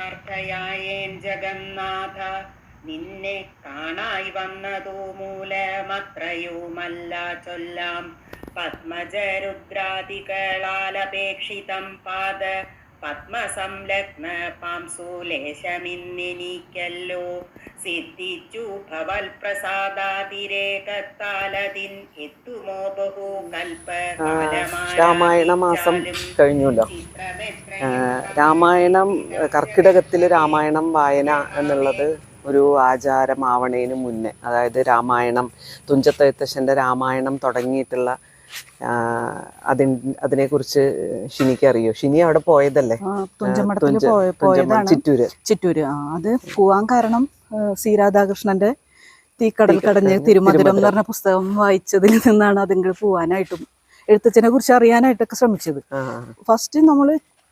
പാർത്ഥയായേൻ ജഗന്നാഥ. നിന്നെ കാണായി വന്നതോ മൂലമത്രയുമല്ല ചൊല്ലാം. പത്മജരുദ്രാദികളാലപേക്ഷിതം പാദ. പത്മസംലഗ്ന പാംസൂലേശമിന്നെനിക്കല്ലോ. സിദ്ധിച്ചു ഭവൽ പ്രസാദാതിരേകത്താലതിൻ എത്തുമോ ബഹു രാമായണ മാസം കഴിഞ്ഞല്ലോ രാമായണം കർക്കിടകത്തിൽ രാമായണം വായന എന്നുള്ളത് ഒരു ആചാരമാവണേന് മുന്നേ. അതായത് രാമായണം തുഞ്ചത്തെഴുത്തച്ഛന്റെ രാമായണം തുടങ്ങിയിട്ടുള്ള അതി അതിനെക്കുറിച്ച് ഷിനിക്ക് അറിയോ ഷിനി അവിടെ പോയതല്ലേ? ചിറ്റൂര്. ചിറ്റൂര്. അത് പോവാൻ കാരണം സി രാധാകൃഷ്ണന്റെ തീക്കടൽ കടഞ്ഞ് തിരുമധുരം എന്ന് പറഞ്ഞ പുസ്തകം വായിച്ചതിൽ നിന്നാണ് അതിങ്ങൾ പോവാനായിട്ടും എഴുത്തച്ഛനെ കുറിച്ച് അറിയാനായിട്ടൊക്കെ ശ്രമിച്ചത്. ഫസ്റ്റ് നമ്മൾ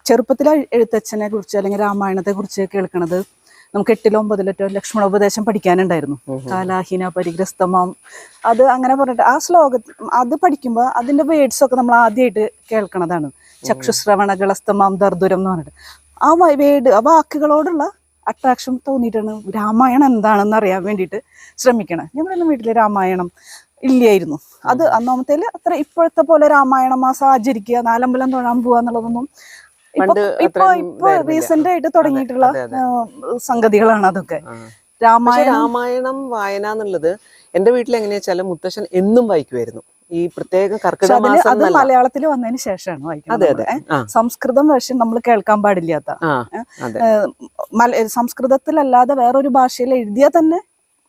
ചെറുപ്പത്തിലെ എഴുത്തച്ഛനെ കുറിച്ച് അല്ലെങ്കിൽ രാമായണത്തെ കുറിച്ച് കേൾക്കുന്നത് നമുക്ക് എട്ടിലോ ഒമ്പതിലോ ലക്ഷ്മണോപദേശം പഠിക്കാനുണ്ടായിരുന്നു. കാലാഹീന പരിഗ്രസ്തമാം. അത് അങ്ങനെ പറഞ്ഞിട്ട് ആ ശ്ലോക അത് പഠിക്കുമ്പോൾ അതിന്റെ വേർഡ്സ് ഒക്കെ നമ്മൾ ആദ്യമായിട്ട് കേൾക്കണതാണ്. ചക്ഷുശ്രവണ ചക്ഷുശ്രവണകളസ്തമാം ദർദുരം എന്ന് പറഞ്ഞിട്ട്. ആ വേർഡ് ആ വാക്കുകളോടുള്ള അട്രാക്ഷൻ തോന്നിയിട്ടാണ് രാമായണം എന്താണെന്ന് അറിയാൻ വേണ്ടിയിട്ട് ശ്രമിക്കണം. ഞങ്ങളൊന്നും വീട്ടിൽ രാമായണം ഇല്ലായിരുന്നു. അത് അന്നാമത്തേൽ അത്ര ഇപ്പോഴത്തെ പോലെ രാമായണ മാസം ആചരിക്കുക നാലമ്പലം തൊഴാൻ പോവുക എന്നുള്ളതൊന്നും ഇപ്പൊ ഇപ്പൊ റീസെന്റ് ആയിട്ട് തുടങ്ങിയിട്ടുള്ള സംഗതികളാണ് അതൊക്കെ. രാമായണ രാമായണം വായന എന്നുള്ളത് എന്റെ വീട്ടിൽ എങ്ങനെയാ വെച്ചാൽ മുത്തശ്ശൻ എന്നും വായിക്കുമായിരുന്നു ഈ പ്രത്യേക കർക്കിടക മാസം അത് മലയാളത്തിൽ വന്നതിന് ശേഷമാണ് വായിക്കുന്നത് അതെ അതെ. സംസ്കൃതം വേർഷൻ നമ്മൾ കേൾക്കാൻ പാടില്ലാത്ത. സംസ്കൃതത്തിലല്ലാതെ വേറൊരു ഭാഷയിൽ എഴുതിയ തന്നെ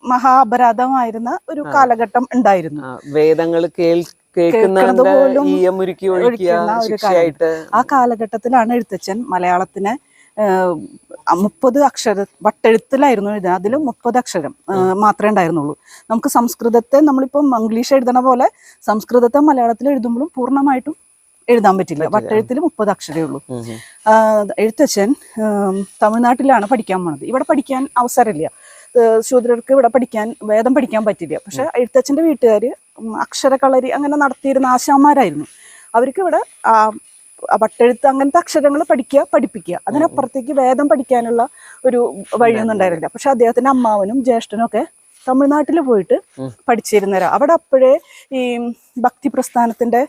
മഹാ അപരാധമായിരുന്ന ഒരു കാലഘട്ടം ഉണ്ടായിരുന്നു. വേദങ്ങൾ കേൾ കേൾക്കുന്നതിന്റെ പോലും ഒഴിക്കുന്ന ഒരു ആ കാലഘട്ടത്തിലാണ് എഴുത്തച്ഛൻ മലയാളത്തിനെ മുപ്പത് അക്ഷര വട്ടെഴുത്തിലായിരുന്നു എഴുതുന്നത്. അതിൽ മുപ്പത് അക്ഷരം മാത്രമേ ഉണ്ടായിരുന്നുള്ളൂ. നമുക്ക് സംസ്കൃതത്തെ നമ്മളിപ്പം ഇംഗ്ലീഷ് എഴുതണ പോലെ സംസ്കൃതത്തെ മലയാളത്തിൽ എഴുതുമ്പോഴും പൂർണമായിട്ടും എഴുതാൻ പറ്റില്ല. വട്ടെഴുത്തിൽ മുപ്പത് അക്ഷരമേ ഉള്ളൂ. എഴുത്തച്ഛൻ തമിഴ്നാട്ടിലാണ് പഠിക്കാൻ പോണത്. ഇവിടെ പഠിക്കാൻ അവസരമില്ല. ശൂദ്രർക്ക് ഇവിടെ പഠിക്കാൻ വേദം പഠിക്കാൻ പറ്റില്ല. പക്ഷെ എഴുത്തച്ഛന്റെ വീട്ടുകാർ അക്ഷരകളരി അങ്ങനെ നടത്തിയിരുന്ന ആശാന്മാരായിരുന്നു. അവർക്ക് ഇവിടെ വട്ടെഴുത്ത് അങ്ങനത്തെ അക്ഷരങ്ങൾ പഠിക്കുക പഠിപ്പിക്കുക. അതിനപ്പുറത്തേക്ക് വേദം പഠിക്കാനുള്ള ഒരു വഴിയൊന്നും ഉണ്ടായിരുന്നില്ല. പക്ഷെ അദ്ദേഹത്തിന്റെ അമ്മാവനും ജ്യേഷ്ഠനും ഒക്കെ തമിഴ്നാട്ടിൽ പോയിട്ട് പഠിച്ചിരുന്നവരാ. അവിടെ അപ്പോഴേ ഈ ഭക്തി പ്രസ്ഥാനത്തിന്റെ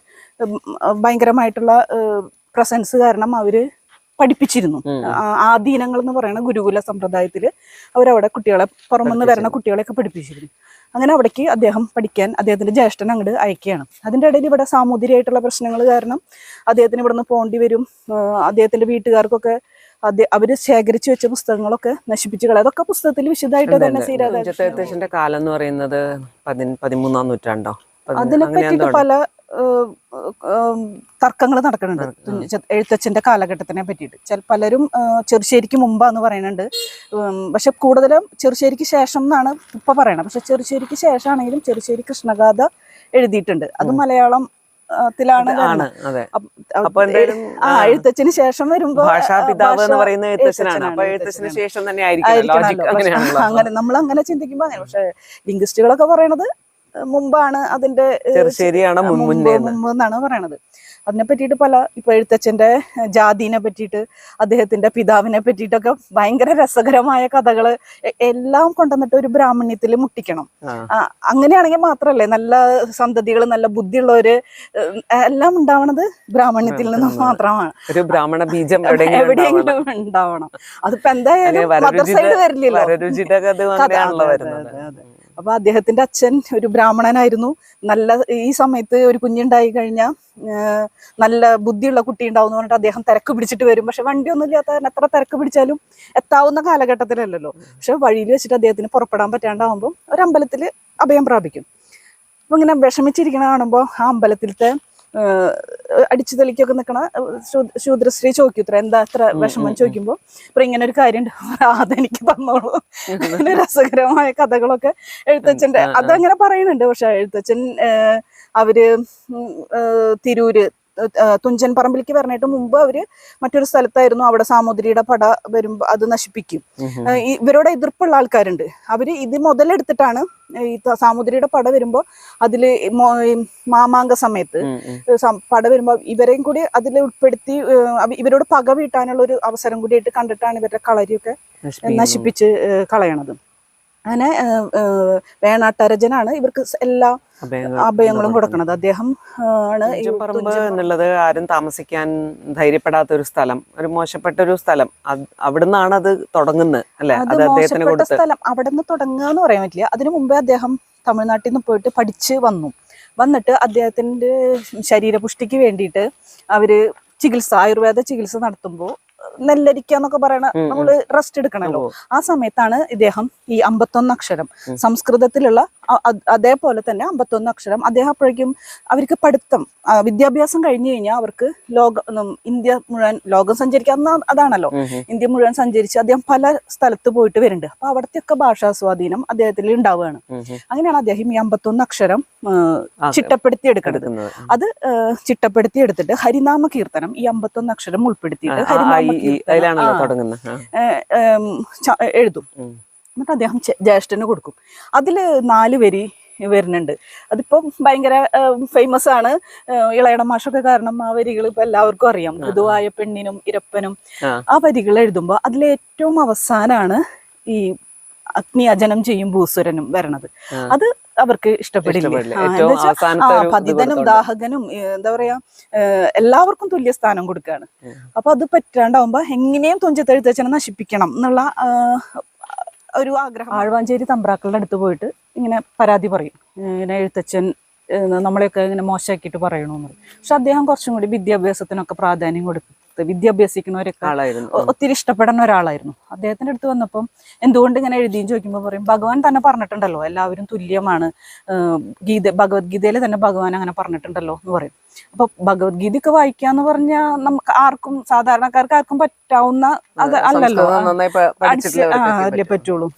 ഭയങ്കരമായിട്ടുള്ള പ്രസൻസ് കാരണം അവർ പഠിപ്പിച്ചിരുന്നു. ആ, ആദീനങ്ങൾ എന്ന് പറയുന്ന ഗുരുകുല സമ്പ്രദായത്തിൽ അവരവിടെ കുട്ടികളെ പുറമെന്ന് വരണ കുട്ടികളെയൊക്കെ പഠിപ്പിച്ചിരുന്നു. അങ്ങനെ അവിടേക്ക് അദ്ദേഹം പഠിക്കാൻ അദ്ദേഹത്തിന്റെ ജ്യേഷ്ഠൻ അങ്ങോട്ട് അയക്കുകയാണ്. അതിന്റെ ഇടയിൽ ഇവിടെ സാമൂതിരിയായിട്ടുള്ള പ്രശ്നങ്ങൾ കാരണം അദ്ദേഹത്തിന് ഇവിടെ നിന്ന് പോണ്ടി വരും. അദ്ദേഹത്തിന്റെ വീട്ടുകാർക്കൊക്കെ അതെ അവർ ശേഖരിച്ചു വെച്ച പുസ്തകങ്ങളൊക്കെ നശിപ്പിച്ചു കളയും. അതൊക്കെ പുസ്തകത്തിൽ വിശദമായിട്ട് തന്നെ സീരാധാകൃഷ്ണൻ കാലം എന്ന് പറയുന്നത് പതി- പതിമൂന്നാം നൂറ്റാണ്ടോ? അതിനെ പറ്റിയിട്ട് പല തർക്കങ്ങൾ നടക്കുന്നുണ്ട്. എഴുത്തച്ഛന്റെ കാലഘട്ടത്തിനെ പറ്റിയിട്ട്. ചില പലരും ചെറുശ്ശേരിക്ക് മുമ്പാന്ന് പറയുന്നുണ്ട്. പക്ഷെ കൂടുതലും ചെറുശ്ശേരിക്ക് ശേഷം എന്നാണ് ഇപ്പം പറയണത്. പക്ഷെ ചെറുശ്ശേരിക്ക് ശേഷമാണെങ്കിലും ചെറുശ്ശേരി കൃഷ്ണഗാഥ എഴുതിയിട്ടുണ്ട്. അത് മലയാളം ത്തിലാണ് ആ എഴുത്തച്ഛന് ശേഷം വരുമ്പോ എന്ന് പറയുന്ന എഴുത്തച്ഛനാണ്. എഴുത്തച്ഛനാണ്, അപ്പൊ എഴുത്തച്ഛന് ശേഷം തന്നെ ആയിരിക്കും അങ്ങനെ നമ്മൾ അങ്ങനെ ചിന്തിക്കുമ്പോ അങ്ങനെ. പക്ഷെ ലിംഗ്വിസ്റ്റുകളൊക്കെ പറയണത് മുമ്പാണ് അതിന്റെ ശരിയാണ് ചെറുശ്ശേരിയാണ് മുൻ- മുമ്പ് മുന്നേ എന്ന്. മുമ്പ് എന്നാണ് പറയണത്. അതിനെ പറ്റിയിട്ട് പല ഇപ്പൊ എഴുത്തച്ഛന്റെ ജാതിനെ പറ്റിയിട്ട് അദ്ദേഹത്തിന്റെ പിതാവിനെ പറ്റിയിട്ടൊക്കെ ഭയങ്കര രസകരമായ കഥകൾ എല്ലാം കൊണ്ടുവന്നിട്ട് ഒരു ബ്രാഹ്മണ്യത്തിൽ മുട്ടിക്കണം. അങ്ങനെയാണെങ്കിൽ മാത്രല്ലേ നല്ല സന്തതികൾ നല്ല ബുദ്ധിയുള്ളവര് എല്ലാം ഉണ്ടാവണത് ബ്രാഹ്മണ്യത്തിൽ നിന്ന് മാത്രമാണ്. ഒരു ബ്രാഹ്മണ ബീജം എവിടെയെങ്കിലും ഉണ്ടാവണം. അതിപ്പോ എന്തായാലും മദർ സൈഡ് വരില്ലല്ലോ. വരരുചിത കഥ കഥ, അങ്ങനെയാണല്ലോ അതെ, വരുന്നത് അതെ, അതെ. അപ്പൊ അദ്ദേഹത്തിന്റെ അച്ഛൻ ഒരു ബ്രാഹ്മണനായിരുന്നു. നല്ല ഈ സമയത്ത് ഒരു കുഞ്ഞുണ്ടായി കഴിഞ്ഞാൽ നല്ല ബുദ്ധിയുള്ള കുട്ടി ഉണ്ടാവും എന്ന് പറഞ്ഞിട്ട് അദ്ദേഹം തിരക്ക് പിടിച്ചിട്ട് വരും. പക്ഷെ വണ്ടിയൊന്നും ഇല്ലാത്ത എത്ര തിരക്ക് പിടിച്ചാലും എത്താവുന്ന കാലഘട്ടത്തിലല്ലല്ലോ. പക്ഷെ വഴിയിൽ വെച്ചിട്ട് അദ്ദേഹത്തിന് പുറപ്പെടാൻ പറ്റാണ്ടാവുമ്പോൾ ഒരു അമ്പലത്തിൽ അഭയം പ്രാപിക്കും. അപ്പൊ ഇങ്ങനെ വിഷമിച്ചിരിക്കണ കാണുമ്പോൾ ആ അമ്പലത്തിലത്തെ അടിച്ചു തെളിക്കൊക്കെ നിൽക്കണ ശൂദ്രശ്രീ ചോദിക്കുത്ര എന്താ അത്ര വിഷമം ചോദിക്കുമ്പോൾ ഇപ്പൊ ഇങ്ങനെ ഒരു കാര്യം അതെനിക്ക് തന്നോളൂ. അങ്ങനെ രസകരമായ കഥകളൊക്കെ എഴുത്തച്ഛന്റെ അതങ്ങനെ പറയുന്നുണ്ട് പക്ഷെ എഴുത്തച്ഛൻ അവർ തിരൂര് തുഞ്ചൻ പറമ്പിലേക്ക് വരണായിട്ട് മുമ്പ് അവർ മറ്റൊരു സ്ഥലത്തായിരുന്നു. അവിടെ സാമൂതിരിയുടെ പട വരുമ്പോ അത് നശിപ്പിക്കും. ഇവരോട് എതിർപ്പുള്ള ആൾക്കാരുണ്ട്. അവർ ഇത് മുതലെടുത്തിട്ടാണ് ഈ സാമൂതിരിയുടെ സാമുദ്രിയുടെ പട വരുമ്പോ അതിൽ മാമാങ്ക സമയത്ത് പട വരുമ്പോ ഇവരെയും കൂടി അതിൽ ഉൾപ്പെടുത്തി ഇവരോട് പക വീട്ടാനുള്ള ഒരു അവസരം കൂടിയായിട്ട് കണ്ടിട്ടാണ് ഇവരുടെ കളരിയൊക്കെ നശിപ്പിച്ച് കളയണത്. അങ്ങനെ വേണാട്ടരജനാണ് ഇവർക്ക് എല്ലാ അഭയങ്ങളും കൊടുക്കുന്നത്. അദ്ദേഹം ആണ് പറമ്പ് എന്നുള്ളത് ആരും താമസിക്കാൻ ധൈര്യപ്പെടാത്ത ഒരു സ്ഥലം ഒരു മോശപ്പെട്ട ഒരു സ്ഥലം. അവിടുന്നാണ് അത് തുടങ്ങുന്നത് അല്ലെ? അത് അദ്ദേഹത്തിന് സ്ഥലം അവിടെ നിന്ന് തുടങ്ങുക എന്ന് പറയാൻ പറ്റില്ല. അതിനു മുമ്പേ അദ്ദേഹം തമിഴ്നാട്ടിൽ നിന്ന് പോയിട്ട് പഠിച്ച് വന്നു. വന്നിട്ട് അദ്ദേഹത്തിന്റെ ശരീരപുഷ്ടിക്ക് വേണ്ടിയിട്ട് അവർ ചികിത്സ ആയുർവേദ ചികിത്സ നടത്തുമ്പോൾ നെല്ലരിക്ക എന്നൊക്കെ പറയണ നമ്മൾ റെസ്റ്റ് എടുക്കണല്ലോ. ആ സമയത്താണ് ഇദ്ദേഹം ഈ അമ്പത്തൊന്ന് അക്ഷരം. സംസ്കൃതത്തിലുള്ള അതേപോലെ തന്നെ അമ്പത്തൊന്ന് അക്ഷരം അദ്ദേഹം അപ്പോഴേക്കും അവർക്ക് പഠിത്തം വിദ്യാഭ്യാസം കഴിഞ്ഞു കഴിഞ്ഞാൽ അവർക്ക് ലോക ഇന്ത്യ മുഴുവൻ ലോകം സഞ്ചരിക്കാവുന്ന അതാണല്ലോ. ഇന്ത്യ മുഴുവൻ സഞ്ചരിച്ച് അദ്ദേഹം പല സ്ഥലത്ത് പോയിട്ട് വരുന്നുണ്ട്. അപ്പൊ അവിടത്തെയൊക്കെ ഭാഷാ സ്വാധീനം അദ്ദേഹത്തിൽ ഉണ്ടാവുകയാണ്. അങ്ങനെയാണ് അദ്ദേഹം ഈ അമ്പത്തൊന്ന് അക്ഷരം ചിട്ടപ്പെടുത്തി എടുക്കുന്നത്. അത് ചിട്ടപ്പെടുത്തി എടുത്തിട്ട് ഹരിനാമ കീർത്തനം ഈ അമ്പത്തൊന്ന് അക്ഷരം ഉൾപ്പെടുത്തിയിട്ട് ഹരിനാമ അതിലാണല്ലോ തുടങ്ങുന്നത് എഴുതും. എന്നിട്ട് അദ്ദേഹം ജ്യേഷ്ഠന് കൊടുക്കും. അതിൽ നാല് വരി വരുന്നുണ്ട്. അതിപ്പം ഭയങ്കര ഫേമസ് ആണ്. ഇളയട മാഷൊക്കെ കാരണം ആ വരികൾ ഇപ്പൊ എല്ലാവർക്കും അറിയാം. മൃദുവായ പെണ്ണിനും ഇരപ്പനും. ആ. ആ വരികൾ എഴുതുമ്പോൾ അതിലെ ഏറ്റവും അവസാനാണ് ഈ അഗ്നി അജനം ചെയ്യും ഭൂസുരനും വരണത്. അത് അവർക്ക് ഇഷ്ടപ്പെടില്ല. പതിതനും ദാഹകനും എന്താ പറയാ എല്ലാവർക്കും തുല്യ സ്ഥാനം കൊടുക്കുകയാണ്. അപ്പൊ അത് പറ്റാണ്ടാവുമ്പോ എങ്ങനെയും തുഞ്ചത്തെഴുത്തച്ഛനെ നശിപ്പിക്കണം എന്നുള്ള ഒരു ആഗ്രഹം. ആഴ്വാഞ്ചേരി തമ്പ്രാക്കളുടെ അടുത്ത് പോയിട്ട് ഇങ്ങനെ പരാതി പറയും. ഇങ്ങനെ എഴുത്തച്ഛൻ നമ്മളെയൊക്കെ ഇങ്ങനെ മോശമാക്കിയിട്ട് പറയണമെന്ന് പറയും. പക്ഷെ അദ്ദേഹം കുറച്ചും കൂടി വിദ്യാഭ്യാസത്തിനൊക്കെ പ്രാധാന്യം കൊടുത്ത് വിദ്യാഭ്യാസിക്കുന്നവരൊക്കെ ആളായിരുന്നു. ഒരാളായിരുന്നു ഒത്തിരി ഇഷ്ടപ്പെടുന്ന ഒരാളായിരുന്നു. അദ്ദേഹത്തിന്റെ അടുത്ത് വന്നപ്പം എന്തുകൊണ്ട് ഇങ്ങനെ എഴുതിയും ചോദിക്കുമ്പോൾ പറയും ഭഗവാൻ തന്നെ പറഞ്ഞിട്ടുണ്ടല്ലോ എല്ലാവരും തുല്യമാണ്. ഗീത ഭഗവത്ഗീതയിൽ തന്നെ ഭഗവാൻ അങ്ങനെ പറഞ്ഞിട്ടുണ്ടല്ലോ എന്ന് പറയും. അപ്പൊ ഭഗവത്ഗീതയൊക്കെ വായിക്കാന്ന് പറഞ്ഞാൽ നമുക്ക് ആർക്കും സാധാരണക്കാർക്ക് ആർക്കും പറ്റാവുന്ന അത് അല്ലല്ലോ. അതിലേ പറ്റുള്ളൂ.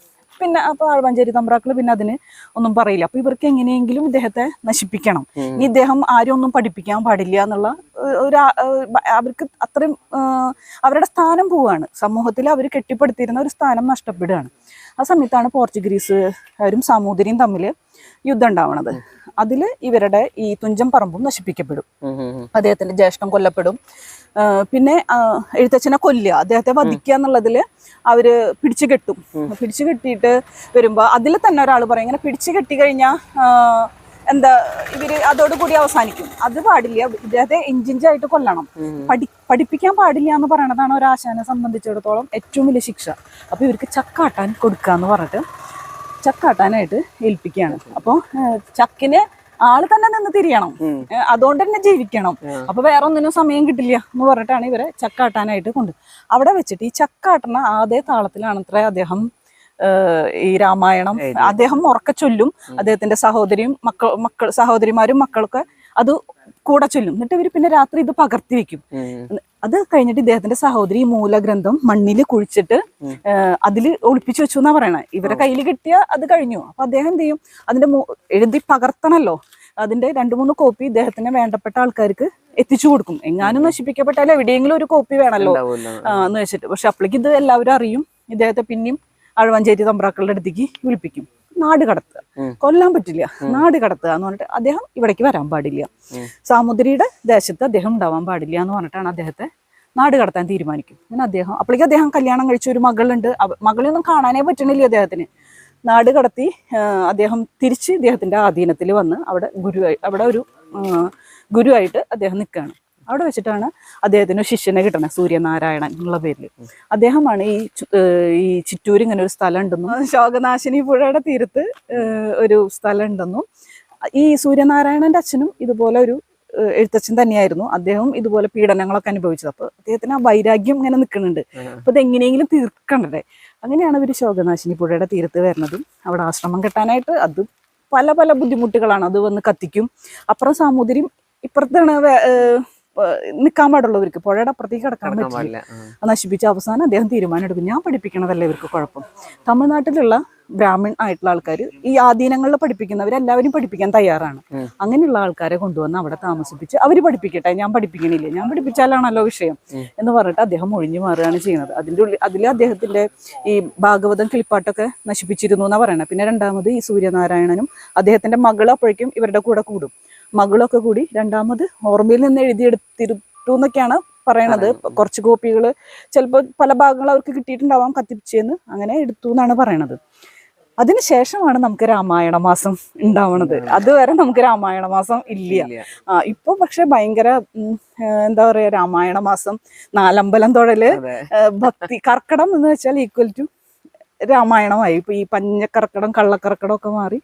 പിന്നെ അപ്പൊ ആഴ്വാഞ്ചേരി തമ്പ്രാക്കൾ പിന്നെ അതിന് ഒന്നും പറയില്ല. അപ്പൊ ഇവർക്ക് എങ്ങനെയെങ്കിലും ഇദ്ദേഹത്തെ നശിപ്പിക്കണം. ഇനി ഇദ്ദേഹം ആരും ഒന്നും പഠിപ്പിക്കാൻ പാടില്ല എന്നുള്ള ഒരു അവർക്ക് അത്രയും അവരുടെ സ്ഥാനം പോവാണ്. സമൂഹത്തിൽ അവർ കെട്ടിപ്പടുത്തിരുന്ന ഒരു സ്ഥാനം നഷ്ടപ്പെടുകയാണ്. ആ സമയത്താണ് പോർച്ചുഗീസുകാരും സാമൂതിരിയും തമ്മിൽ യുദ്ധം ഉണ്ടാവണത്. അതിൽ ഇവരുടെ ഈ തുഞ്ചം പറമ്പും നശിപ്പിക്കപ്പെടും. അദ്ദേഹത്തിന്റെ ജ്യേഷ്ഠം കൊല്ലപ്പെടും. പിന്നെ എഴുത്തച്ഛനെ കൊല്ലുക. അദ്ദേഹത്തെ വധിക്കുക എന്നുള്ളതിൽ അവർ പിടിച്ചു കെട്ടും. പിടിച്ചു കെട്ടിയിട്ട് വരുമ്പോ അതിൽ തന്നെ ഒരാൾ പറയും ഇങ്ങനെ പിടിച്ചു കെട്ടി കഴിഞ്ഞാൽ എന്താ ഇവർ അതോടുകൂടി അവസാനിക്കും. അത് പാടില്ല. ഇദ്ദേഹത്തെ ഇഞ്ചിഞ്ചായിട്ട് കൊല്ലണം. പഠി പഠിപ്പിക്കാൻ പാടില്ല എന്ന് പറയണതാണ് ഒരു ആശാനെ സംബന്ധിച്ചിടത്തോളം ഏറ്റവും വലിയ ശിക്ഷ. അപ്പൊ ഇവർക്ക് ചക്കാട്ടാൻ കൊടുക്കുക എന്ന് പറഞ്ഞിട്ട് ചക്കാട്ടാനായിട്ട് ഏൽപ്പിക്കുകയാണ്. അപ്പോൾ ചക്കിന് ആൾ തന്നെ നിന്ന് തിരിയണം. അതുകൊണ്ട് തന്നെ ജീവിക്കണം. അപ്പൊ വേറെ ഒന്നിനും സമയം കിട്ടില്ല എന്ന് പറഞ്ഞിട്ടാണ് ഇവരെ ചക്കാട്ടാനായിട്ട് കൊണ്ട്. അവിടെ വെച്ചിട്ട് ഈ ചക്കാട്ടണ അതേ താളത്തിലാണ് അത്ര അദ്ദേഹം ഈ രാമായണം. അദ്ദേഹം ഉറക്കെ ചൊല്ലും. അദ്ദേഹത്തിന്റെ സഹോദരിയും മക്കൾ മക്കൾ സഹോദരിമാരും മക്കളൊക്കെ അത് കൂടെ ചൊല്ലും. എന്നിട്ട് ഇവർ പിന്നെ രാത്രി ഇത് പകർത്തി വെക്കും. അത് കഴിഞ്ഞിട്ട് ഇദ്ദേഹത്തിന്റെ സഹോദരി ഈ മൂലഗ്രന്ഥം മണ്ണിൽ കുഴിച്ചിട്ട് അതിൽ അതിൽ ഒളിപ്പിച്ചു വെച്ചു എന്നാ പറയണേ. ഇവരെ കയ്യിൽ കിട്ടിയ അത് കഴിഞ്ഞു. അപ്പൊ അദ്ദേഹം എന്ത് ചെയ്യും? അതിന്റെ എഴുതി പകർത്തണല്ലോ. അതിന്റെ രണ്ടു മൂന്ന് കോപ്പി ഇദ്ദേഹത്തിന് വേണ്ടപ്പെട്ട ആൾക്കാർക്ക് എത്തിച്ചു കൊടുക്കും. എങ്ങാനും നശിപ്പിക്കപ്പെട്ടാൽ എവിടെയെങ്കിലും ഒരു കോപ്പി വേണമല്ലോ. എന്ന് വെച്ചിട്ട്. പക്ഷെ അപ്പോഴേക്ക് ഇത് എല്ലാവരും അറിയും. ഇദ്ദേഹത്തെ പിന്നെയും അഴവഞ്ചേരി തമ്പ്രാക്കളുടെ അടുത്തേക്ക് വിളിപ്പിക്കും. നാട് കടത്തുക. കൊല്ലാൻ പറ്റില്ല. നാട് കടത്തുക എന്ന് പറഞ്ഞിട്ട് അദ്ദേഹം ഇവിടേക്ക് വരാൻ പാടില്ല. സാമുദ്രിയുടെ ദേശത്ത് അദ്ദേഹം ഉണ്ടാവാൻ പാടില്ല എന്ന് പറഞ്ഞിട്ടാണ് അദ്ദേഹത്തെ നാട് കടത്താൻ തീരുമാനിക്കും. അങ്ങനെ അദ്ദേഹം അപ്പോഴേക്കും അദ്ദേഹം കല്യാണം കഴിച്ച ഒരു മകളുണ്ട്. മകളെയൊന്നും കാണാനേ പറ്റണില്ല അദ്ദേഹത്തിന്. നാട് കടത്തി അദ്ദേഹം തിരിച്ച് ഇദ്ദേഹത്തിന്റെ ആധീനത്തിൽ വന്ന് അവിടെ ഗുരുവായി അവിടെ ഒരു ഗുരുവായിട്ട് അദ്ദേഹം നിൽക്കുകയാണ്. അവിടെ വെച്ചിട്ടാണ് അദ്ദേഹത്തിന് ശിഷ്യനെ കിട്ടുന്നത് സൂര്യനാരായണൻ എന്നുള്ള പേരിൽ അദ്ദേഹമാണ് ഈ ഈ ചിറ്റൂർ ഇങ്ങനെ ഒരു സ്ഥലം ഉണ്ടെന്നും ശോകനാശിനി പുഴയുടെ തീരത്ത് ഒരു സ്ഥലം ഉണ്ടെന്നും ഈ സൂര്യനാരായണന്റെ അച്ഛനും ഇതുപോലെ ഒരു എഴുത്തച്ഛൻ തന്നെയായിരുന്നു. അദ്ദേഹം ഇതുപോലെ പീഡനങ്ങളൊക്കെ അനുഭവിച്ചത്. അപ്പൊ അദ്ദേഹത്തിന് ആ വൈരാഗ്യം ഇങ്ങനെ നിൽക്കുന്നുണ്ട്. അപ്പൊ ഇതെങ്ങനെയെങ്കിലും തീർക്കണ്ടേ? അങ്ങനെയാണ് ഇവർ ശോകനാശിനി പുഴയുടെ തീരത്ത് വരുന്നതും. അവിടെ ആശ്രമം കെട്ടാനായിട്ട് അത് പല പല ബുദ്ധിമുട്ടുകളാണ്. അത് വന്ന് കത്തിക്കും. അപ്പുറം സാമൂതിരിയും ഇപ്പുറത്താണ് നിൽക്കാൻ പാടുള്ളവർക്ക് പുഴയുടെ അപ്പുറത്തേക്ക് കിടക്കാൻ പറ്റില്ല. നശിപ്പിച്ച അവസാനം അദ്ദേഹം തീരുമാനം എടുക്കും ഞാൻ പഠിപ്പിക്കണതല്ല ഇവർക്ക് കുഴപ്പം. തമിഴ്നാട്ടിലുള്ള ബ്രാഹ്മൺ ആയിട്ടുള്ള ആൾക്കാർ ഈ ആധീനങ്ങളിൽ പഠിപ്പിക്കുന്നവരെല്ലാവരും പഠിപ്പിക്കാൻ തയ്യാറാണ്. അങ്ങനെയുള്ള ആൾക്കാരെ കൊണ്ടുവന്ന് അവിടെ താമസിപ്പിച്ച് അവർ പഠിപ്പിക്കട്ടെ ഞാൻ പഠിപ്പിക്കണില്ല? ഞാൻ പഠിപ്പിച്ചാലാണല്ലോ വിഷയം എന്ന് പറഞ്ഞിട്ട് അദ്ദേഹം ഒഴിഞ്ഞു മാറുകയാണ് ചെയ്യുന്നത്. അതിന്റെ ഉള്ളിൽ അതിൽ അദ്ദേഹത്തിന്റെ ഈ ഭാഗവതം കിളിപ്പാട്ടൊക്കെ നശിപ്പിച്ചിരുന്നു എന്നാണ് പറയണത് പിന്നെ രണ്ടാമത് ഈ സൂര്യനാരായണനും അദ്ദേഹത്തിന്റെ മകൾ അപ്പോഴേക്കും ഇവരുടെ കൂടെ കൂടും. മകളൊക്കെ കൂടി രണ്ടാമത് ഓർമ്മയിൽ നിന്ന് എഴുതിയെടുത്തിരുത്തു എന്നൊക്കെയാണ് പറയണത്. കുറച്ച് കോപ്പികൾ ചിലപ്പോൾ പല ഭാഗങ്ങൾ അവർക്ക് കിട്ടിയിട്ടുണ്ടാവാം കത്തിപ്പിച്ചെന്ന് അങ്ങനെ എടുത്തു എന്നാണ് പറയണത്. അതിനുശേഷമാണ് നമുക്ക് രാമായണ മാസം ഉണ്ടാവണത്. അതുവരെ നമുക്ക് രാമായണ മാസം ഇല്ല. ഇപ്പൊ പക്ഷെ ഭയങ്കര എന്താ പറയാ രാമായണ മാസം നാലമ്പലം തൊഴൽ ഭക്തി കർക്കടം എന്ന് വെച്ചാൽ ഈക്വൽ ടു രാമായണമായി. ഇപ്പൊ ഈ പഞ്ഞക്കർക്കടം കള്ളക്കർക്കടം ഒക്കെ മാറി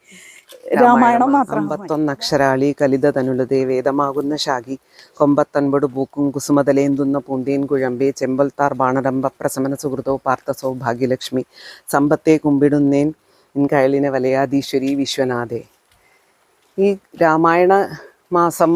രാമായണം മാത്രം അമ്പത്തൊന്ന് അക്ഷരാളി കലിത തനുളതേ വേദമാകുന്ന ശാഖി കൊമ്പത്തൻപട് പൂക്കും കുസുമതലേന്തുന്ന പൂന്തേൻ കുഴമ്പേ ചെമ്പൽത്താർ ബാണരമ്പ പ്രസമന സുഹൃതോ പാർത്ഥ സൗഭാഗ്യലക്ഷ്മി സമ്പത്തെ കുമ്പിടുന്നേൻ ഇൻ കയലിനെ വലയാധീശ്വരി വിശ്വനാഥേ. ഈ രാമായണ മാസം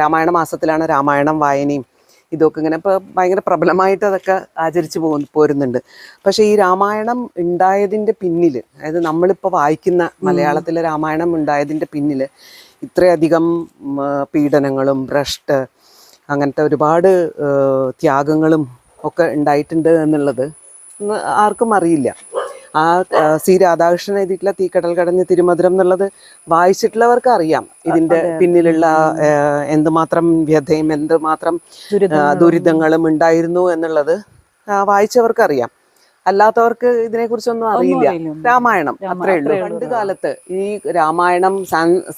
രാമായണ മാസത്തിലാണ് രാമായണം വായനയും ഇതൊക്കെ ഇങ്ങനെ ഇപ്പോൾ ഭയങ്കര പ്രബലമായിട്ട് അതൊക്കെ ആചരിച്ചു പോ പോരുന്നുണ്ട്. പക്ഷേ ഈ രാമായണം ഉണ്ടായതിന്റെ പിന്നിൽ അതായത് നമ്മളിപ്പോൾ വായിക്കുന്ന മലയാളത്തിലെ രാമായണം ഉണ്ടായതിന്റെ പിന്നിൽ ഇത്രയധികം പീഡനങ്ങളും ഭ്രഷ്ട് അങ്ങനത്തെ ഒരുപാട് ത്യാഗങ്ങളും ഒക്കെ ഉണ്ടായിട്ടുണ്ട് എന്നുള്ളത് ആർക്കും അറിയില്ല. ആ സി രാധാകൃഷ്ണൻ എഴുതിയിട്ടുള്ള തീക്കടൽ കടഞ്ഞ് തിരുമധുരം എന്നുള്ളത് വായിച്ചിട്ടുള്ളവർക്ക് അറിയാം ഇതിന്റെ പിന്നിലുള്ള എന്തുമാത്രം വ്യഥയും എന്തുമാത്രം ദുരിതങ്ങളും. ഉണ്ടായിരുന്നു എന്നുള്ളത് വായിച്ചവർക്ക് അറിയാം അല്ലാത്തവർക്ക് ഇതിനെക്കുറിച്ചൊന്നും അറിയില്ല. അറിയില്ല. രാമായണം അത്രേ ഉള്ളൂ. പണ്ട് കാലത്ത് ഈ രാമായണം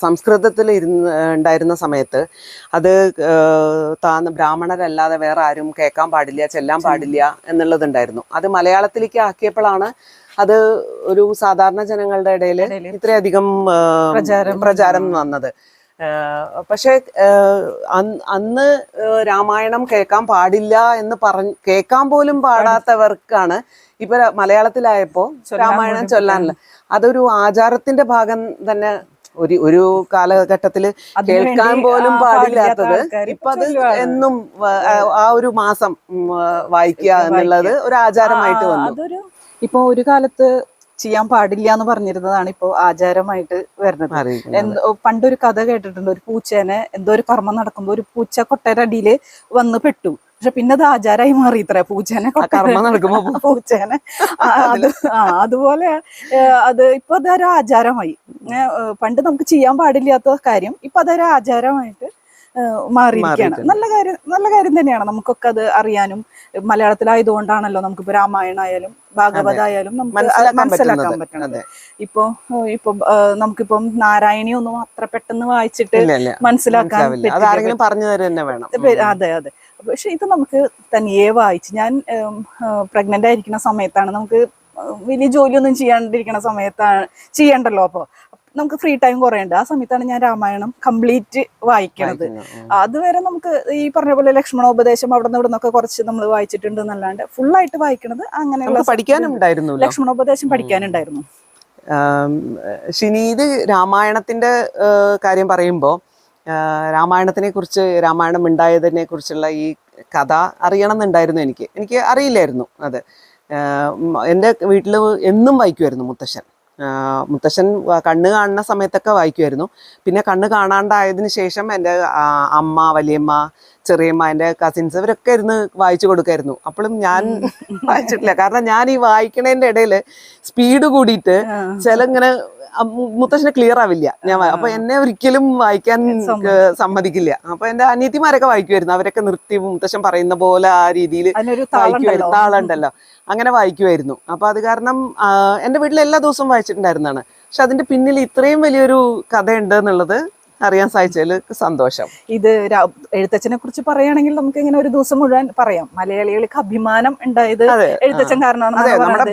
സംസ്കൃതത്തിൽ ഇരുന്ന് ഉണ്ടായിരുന്ന സമയത്ത് അത് താന്ന് ബ്രാഹ്മണരല്ലാതെ വേറെ ആരും കേൾക്കാൻ പാടില്ല ചെല്ലാൻ പാടില്ല എന്നുള്ളതുണ്ടായിരുന്നു. അത് മലയാളത്തിലേക്ക് ആക്കിയപ്പോഴാണ് അത് ഒരു സാധാരണ ജനങ്ങളുടെ ഇടയിൽ ഇത്രയധികം പ്രചാരം വന്നത്. പക്ഷെ അന്ന് രാമായണം കേൾക്കാൻ പാടില്ല എന്ന് പറഞ്ഞ് കേൾക്കാൻ പോലും പാടാത്തവർക്കാണ് ഇപ്പൊ മലയാളത്തിലായപ്പോ രാമായണം ചൊല്ലാനില്ല അതൊരു ആചാരത്തിന്റെ ഭാഗം തന്നെ ഒരു ഒരു കാലഘട്ടത്തിൽ കേൾക്കാൻ പോലും പാടില്ലാത്തത് ഇപ്പൊ അത് എന്നും ആ- ഒരു മാസം വായിക്കുക എന്നുള്ളത് ഒരു ആചാരമായിട്ട് വന്നു. അതൊരു ഇപ്പൊ ഒരു കാലത്ത് ചെയ്യാൻ പാടില്ല എന്ന് പറഞ്ഞിരുന്നതാണ് ഇപ്പൊ ആചാരമായിട്ട് വരുന്നത്. എന്തോ പണ്ടൊരു കഥ കേട്ടിട്ടുണ്ട് ഒരു പൂച്ചേനെ എന്തോ ഒരു കർമ്മം നടക്കുമ്പോൾ ഒരു പൂച്ച കൊട്ടയുടെ അടിയിൽ വന്ന് പെട്ടു. പക്ഷെ പിന്നെ അത് ആചാരമായി മാറി ഇത്ര പൂച്ചേനെ നടക്കുമ്പോ പൂച്ചേനെ. അത് അതുപോലെ അത് ഇപ്പൊ അതൊരു ആചാരമായി. പണ്ട് നമുക്ക് ചെയ്യാൻ പാടില്ലാത്ത കാര്യം ഇപ്പൊ അതൊരു ആചാരമായിട്ട് മാറിയിരിക്കുകയാണ്. നല്ല കാര്യം നല്ല കാര്യം തന്നെയാണ്. നമുക്കൊക്കെ അത് അറിയാനും മലയാളത്തിലായതുകൊണ്ടാണല്ലോ നമുക്കിപ്പോ രാമായണായാലും ഭാഗവതായാലും നമുക്ക് അത് മനസ്സിലാക്കാൻ. പറ്റണത്. ഇപ്പോ ഇപ്പൊ നമുക്കിപ്പം നാരായണി ഒന്നും അത്ര പെട്ടെന്ന് വായിച്ചിട്ട് മനസ്സിലാക്കാൻ പറ്റും അത് അതെ പക്ഷെ ഇത് നമുക്ക് തനിയെ വായിച്ച് ഞാൻ പ്രഗ്നന്റ് ആയിരിക്കുന്ന സമയത്താണ് നമുക്ക് വലിയ ജോലിയൊന്നും ചെയ്യാണ്ടിരിക്കുന്ന സമയത്താണ് ചെയ്യണ്ടല്ലോ അപ്പോൾ നമുക്ക് ഫ്രീ ടൈം കുറേ ഉണ്ട് ആ സമയത്താണ് ഞാൻ രാമായണം കംപ്ലീറ്റ് വായിക്കണത് അതുവരെ നമുക്ക് ഈ പറഞ്ഞ പോലെ ലക്ഷ്മണോപദേശം അവിടെ നിന്ന് ഇവിടുന്നൊക്കെ കുറച്ച് നമ്മൾ വായിച്ചിട്ടുണ്ട് എന്നല്ലാണ്ട് ആയിട്ട് വായിക്കണത് അങ്ങനെയുള്ള നമുക്ക് പഠിക്കാനും ഉണ്ടായിരുന്നല്ലോ ലക്ഷ്മണോപദേശം പഠിക്കാനുണ്ടായിരുന്നു. ആം, രാമായണത്തിന്റെ കാര്യം പറയുമ്പോൾ രാമായണത്തിനെ കുറിച്ച് രാമായണം ഉണ്ടായതിനെ കുറിച്ചുള്ള ഈ കഥ അറിയണം എന്നുണ്ടായിരുന്നു എനിക്ക്. എനിക്ക് അറിയില്ലായിരുന്നു അത്. എന്റെ വീട്ടിൽ എന്നും വായിക്കുമായിരുന്നു മുത്തശ്ശൻ. മുത്തശ്ശൻ കണ്ണ് കാണുന്ന സമയത്തൊക്കെ വായിക്കുമായിരുന്നു പിന്നെ കണ്ണ് കാണാണ്ടായതിനു ശേഷം എന്റെ അമ്മ വലിയമ്മ ചെറിയമ്മ എന്റെ കസിൻസ് ഇവരൊക്കെ ഇരുന്ന് വായിച്ചു കൊടുക്കായിരുന്നു. അപ്പോഴും ഞാൻ വായിച്ചിട്ടില്ല. കാരണം ഞാൻ ഈ വായിക്കണതിന്റെ ഇടയിൽ സ്പീഡ് കൂടിയിട്ട് ചില ഇങ്ങനെ മുത്തശ്ശന് ക്ലിയർ ആവില്ല. ഞാൻ അപ്പൊ എന്നെ ഒരിക്കലും വായിക്കാൻ സമ്മതിക്കില്ല. അപ്പൊ എന്റെ അനിയത്തിമാരൊക്കെ വായിക്കുമായിരുന്നു അവരൊക്കെ നിർത്തി മുത്തശ്ശൻ പറയുന്ന പോലെ ആ രീതിയിൽ വായിക്കുമായിരുന്നു താളുണ്ടല്ലോ. അങ്ങനെ വായിക്കുമായിരുന്നു അപ്പൊ അത് കാരണം എന്റെ വീട്ടിൽ എല്ലാ ദിവസവും വായിച്ചിട്ടുണ്ടായിരുന്നാണ് പക്ഷെ അതിന്റെ പിന്നിൽ ഇത്രയും വലിയൊരു കഥയുണ്ട് എന്നുള്ളത് അറിയാൻ സാധിച്ചതിൽ സന്തോഷം. ഇത് എഴുത്തച്ഛനെ കുറിച്ച് പറയുകയാണെങ്കിൽ നമുക്ക് ഇങ്ങനെ ഒരു ദിവസം മുഴുവൻ പറയാം. മലയാളികൾക്ക് അഭിമാനം ഉണ്ടായത് എഴുത്തച്ഛൻ കാരണമാണ്.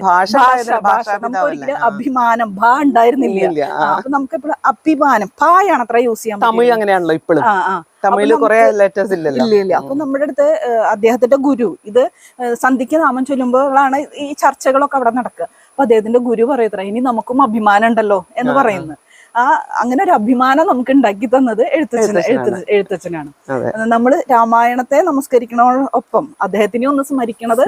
ഭാഷ ഭാഷ ഉണ്ടായത് നമുക്ക് ഒരിക്കലും അഭിമാനം ഭാ ഉണ്ടായിരുന്നില്ല. അപ്പൊ നമുക്ക് അഭിമാനം ഭായാണ് അത്ര യൂസ് ചെയ്യാൻ തമിഴ് അങ്ങനെയാണല്ലോ ഇപ്പോഴും. തമിഴിൽ കുറെ ലെറ്റേഴ്സ് ഇല്ലല്ലോ. ഇല്ല ഇല്ല. അപ്പൊ നമ്മുടെ അടുത്ത് അദ്ദേഹത്തിന്റെ ഗുരു ഇത് സന്ധിക്ക് നാമം ചൊല്ലുമ്പോഴാണ് ഈ ചർച്ചകളൊക്കെ അവിടെ നടക്കുക. അപ്പൊ അദ്ദേഹത്തിന്റെ ഗുരു പറയത്ര ഇനി നമുക്കും അഭിമാനം ഉണ്ടല്ലോ എന്ന് പറയുന്നു ആ അങ്ങനെ ഒരു അഭിമാനം നമുക്ക് ഉണ്ടാക്കി തന്നത് എഴുത്തച്ഛൻ എഴുത്തച്ഛനാണ്. നമ്മൾ രാമായണത്തെ നമസ്കരിക്കണോടൊപ്പം അദ്ദേഹത്തിനെ ഒന്ന് സ്മരിക്കണത്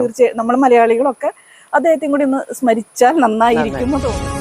തീർച്ചയായും നമ്മൾ മലയാളികളൊക്കെ അദ്ദേഹത്തെയും കൂടി ഒന്ന് സ്മരിച്ചാൽ നന്നായിരിക്കും. എന്ന് തോന്നുന്നു.